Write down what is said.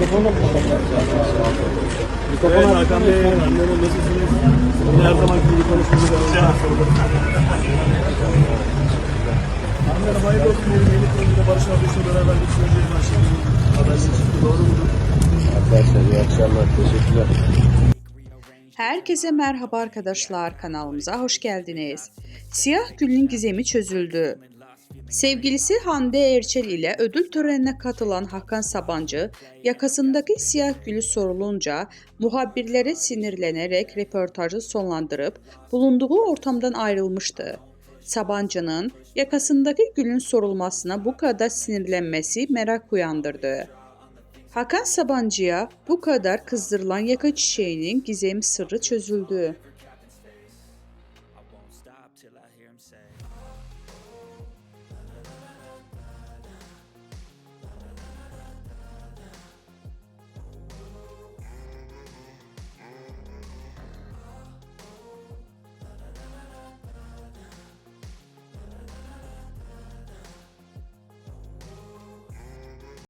Mikrofonu mu Evet Hakan Bey, annene nasılsınız? Her zaman gibi konuşmamız Annene hayırlı olsun. Herkese merhaba arkadaşlar kanalımıza hoş geldiniz. Siyah Gül'ün gizemi çözüldü. Sevgilisi Hande Erçel ile ödül törenine katılan Hakan Sabancı, yakasındaki siyah gülü sorulunca muhabirlere sinirlenerek röportajı sonlandırıp bulunduğu ortamdan ayrılmıştı. Sabancı'nın yakasındaki gülün sorulmasına bu kadar sinirlenmesi merak uyandırdı. Hakan Sabancı'ya bu kadar kızdırılan yaka çiçeğinin gizem sırrı çözüldü.